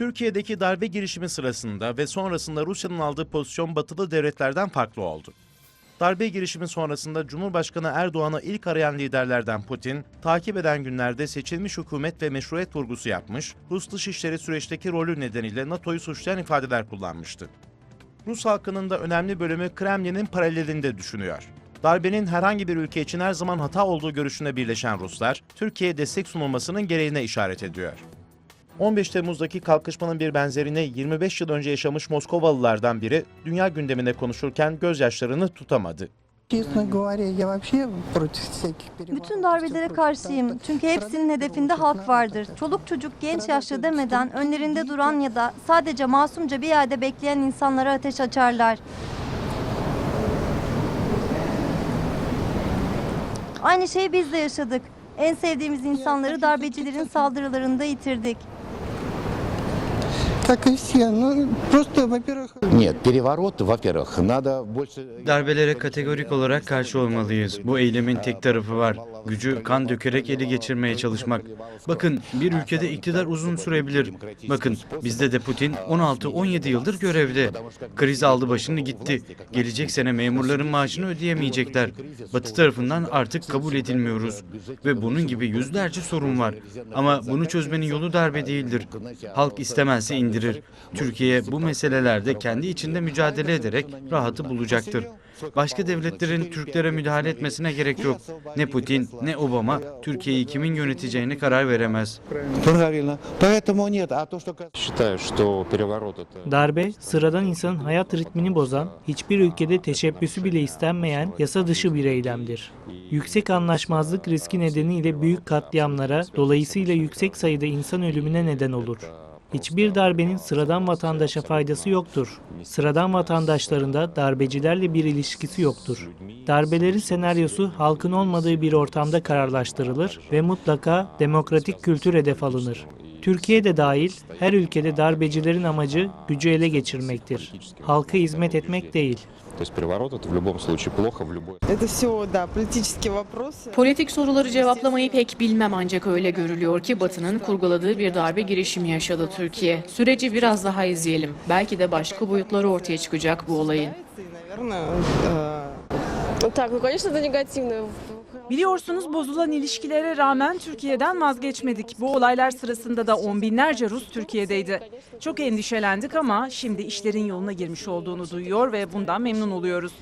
Türkiye'deki darbe girişimi sırasında ve sonrasında Rusya'nın aldığı pozisyon batılı devletlerden farklı oldu. Darbe girişimi sonrasında Cumhurbaşkanı Erdoğan'ı ilk arayan liderlerden Putin, takip eden günlerde seçilmiş hükümet ve meşruiyet vurgusu yapmış, Rus dışişleri süreçteki rolü nedeniyle NATO'yu suçlayan ifadeler kullanmıştı. Rus halkının da önemli bölümü Kremlin'in paralelinde düşünüyor. Darbenin herhangi bir ülke için her zaman hata olduğu görüşünde birleşen Ruslar, Türkiye'ye destek sunulmasının gereğine işaret ediyor. 15 Temmuz'daki kalkışmanın bir benzerini 25 yıl önce yaşamış Moskovalılardan biri dünya gündemine konuşurken gözyaşlarını tutamadı. Bütün darbelere karşıyım. Çünkü hepsinin hedefinde halk vardır. Çoluk çocuk genç yaşlı demeden önlerinde duran ya da sadece masumca bir yerde bekleyen insanlara ateş açarlar. Aynı şeyi biz de yaşadık. En sevdiğimiz insanları darbecilerin saldırılarında yitirdik Как и все. Ну, просто, во-первых, Нет, перевороты, во-первых, надо больше... Darbelere kategorik olarak karşı olmalıyız. Bu eylemin tek tarafı var. Gücü kan dökerek ele geçirmeye çalışmak. Bakın bir ülkede iktidar uzun sürebilir. Bakın bizde de Putin 16-17 yıldır görevde. Kriz aldı başını gitti. Gelecek sene memurların maaşını ödeyemeyecekler. Batı tarafından artık kabul edilmiyoruz. Ve bunun gibi yüzlerce sorun var. Ama bunu çözmenin yolu darbe değildir. Halk stresi indirir. Türkiye bu meselelerde kendi içinde mücadele ederek rahatı bulacaktır. Başka devletlerin Türklere müdahale etmesine gerek yok. Ne Putin ne Obama Türkiye'yi kimin yöneteceğine karar veremez. Darbe, sıradan insanın hayat ritmini bozan, hiçbir ülkede teşebbüsü bile istenmeyen yasa dışı bir eylemdir. Yüksek anlaşmazlık riski nedeniyle büyük katliamlara, dolayısıyla yüksek sayıda insan ölümüne neden olur. Hiçbir darbenin sıradan vatandaşa faydası yoktur. Sıradan vatandaşların da darbecilerle bir ilişkisi yoktur. Darbelerin senaryosu halkın olmadığı bir ortamda kararlaştırılır ve mutlaka demokratik kültür hedef alınır. Türkiye de dahil her ülkede darbecilerin amacı gücü ele geçirmektir. Halka hizmet etmek değil. То есть переворот это в любом случае плохо в любой... Это все, да, политические вопросы. Politik soruları cevaplamayı pek bilmem ancak öyle görülüyor ki Batı'nın kurguladığı bir darbe girişimi yaşadı Türkiye. Süreci biraz daha izleyelim. Belki de başka boyutları ortaya çıkacak bu olayın. И, наверное, э, Так, ну, конечно, это негативно. Biliyorsunuz bozulan ilişkilere rağmen Türkiye'den vazgeçmedik. Bu olaylar sırasında da on binlerce Rus Türkiye'deydi. Çok endişelendik ama şimdi işlerin yoluna girmiş olduğunu duyuyor ve bundan memnun oluyoruz.